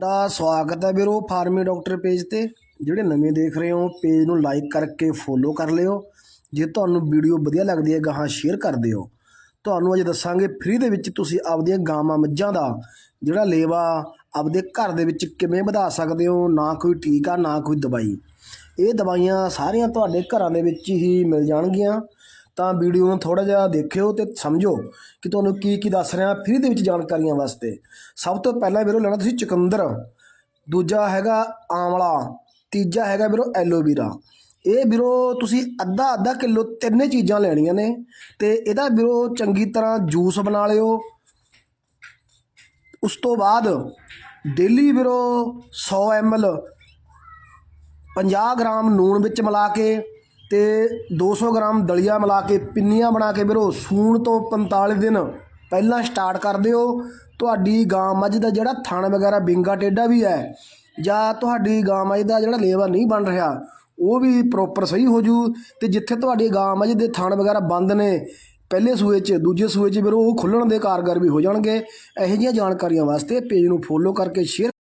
ਦਾ ਸਵਾਗਤ ਹੈ ਵੀਰੋ ਫਾਰਮੀ ਡਾਕਟਰ ਪੇਜ ਤੇ। ਜਿਹੜੇ ਨਵੇਂ ਦੇਖ ਰਹੇ ਹੋ, ਪੇਜ ਨੂੰ ਲਾਈਕ ਕਰਕੇ ਫੋਲੋ ਕਰ ਲਿਓ। ਜੇ ਤੁਹਾਨੂੰ ਵੀਡੀਓ ਵਧੀਆ ਲੱਗਦੀ ਹੈ, ਗਾਹਾਂ ਸ਼ੇਅਰ ਕਰ ਦਿਓ। ਤੁਹਾਨੂੰ ਅੱਜ ਦੱਸਾਂਗੇ ਫ੍ਰੀ ਦੇ ਵਿੱਚ ਤੁਸੀਂ ਆਪਦੀਆਂ ਗਾਵਾਂ ਮੱਝਾਂ ਦਾ ਜਿਹੜਾ ਲੇਵਾ ਆਪਦੇ ਘਰ ਦੇ ਵਿੱਚ ਕਿਵੇਂ ਵਧਾ ਸਕਦੇ ਹੋ, ਨਾ ਕੋਈ ਟੀਕਾ, ਨਾ ਕੋਈ ਦਵਾਈ। ਇਹ ਦਵਾਈਆਂ ਸਾਰੀਆਂ ਤੁਹਾਡੇ ਘਰਾਂ ਦੇ ਵਿੱਚ ਹੀ ਮਿਲ ਜਾਣਗੀਆਂ। ਤਾਂ ਵੀਡੀਓ ਨੂੰ ਥੋੜਾ ਜਿਹਾ ਦੇਖਿਓ ਤੇ ਸਮਝੋ ਕਿ ਤੁਹਾਨੂੰ ਕੀ ਕੀ ਦੱਸ ਰਿਹਾ, ਫ੍ਰੀ ਦੇ ਵਿੱਚ ਜਾਣਕਾਰੀਆਂ ਵਾਸਤੇ। ਸਭ ਤੋਂ ਪਹਿਲਾਂ ਵੀਰੋ ਲੈਣਾ ਤੁਸੀਂ ਚੁਕੰਦਰ, ਦੂਜਾ ਹੈਗਾ ਆਂਵਲਾ, ਤੀਜਾ ਹੈਗਾ ਵੀਰੋ ਐਲੋਵੀਰਾ। ਇਹ ਵੀਰੋ ਤੁਸੀਂ ਅੱਧਾ ਅੱਧਾ ਕਿਲੋ ਤਿੰਨੇ ਚੀਜ਼ਾਂ ਲੈਣੀਆਂ ਨੇ ਤੇ ਇਹਦਾ ਵੀਰੋ ਚੰਗੀ ਤਰ੍ਹਾਂ ਜੂਸ ਬਣਾ ਲਿਓ। ਉਸ ਤੋਂ ਬਾਅਦ ਡੇਲੀ ਵੀਰੋ 100 ml 50 ਗ੍ਰਾਮ ਨੂਣ ਵਿੱਚ ਮਿਲਾ ਕੇ ਤੇ 200 ਗ੍ਰਾਮ ਦਲੀਆ ਮਿਲਾ ਕੇ ਪਿੰਨੀਆਂ ਬਣਾ ਕੇ ਵੀਰੋ, ਸੂਣ ਤੋਂ 45 ਦਿਨ ਪਹਿਲਾਂ ਸਟਾਰਟ ਕਰ ਦਿਓ। ਤੁਹਾਡੀ ਗਾਂ ਮੱਝ ਦਾ ਜਿਹੜਾ ਥਣ ਵਗੈਰਾ, ਬਿੰਗਾ ਟੇਡਾ ਵੀ ਹੈ ਜਾਂ ਤੁਹਾਡੀ ਗਾਂ ਮੱਝ ਦਾ ਜਿਹੜਾ ਲੇਵਾ ਨਹੀਂ ਬਣ ਰਿਹਾ, ਉਹ ਵੀ ਪ੍ਰੋਪਰ ਸਹੀ ਹੋ ਜੂ ਤੇ ਜਿੱਥੇ ਤੁਹਾਡੀ ਗਾਂ ਮੱਝ ਦੇ ਥਣ ਵਗੈਰਾ ਬੰਦ ਨੇ, ਪਹਿਲੇ ਸੂਏ 'ਚ, ਦੂਜੇ ਸੂਏ 'ਚ ਵੀਰੋ, ਉਹ ਖੁੱਲਣ ਦੇ ਕਾਰਗਰ ਵੀ ਹੋ ਜਾਣਗੇ। ਇਹੋ ਜਿਹੀਆਂ ਜਾਣਕਾਰੀਆਂ ਵਾਸਤੇ ਪੇਜ ਨੂੰ ਫੋਲੋ ਕਰਕੇ ਸ਼ੇਅਰ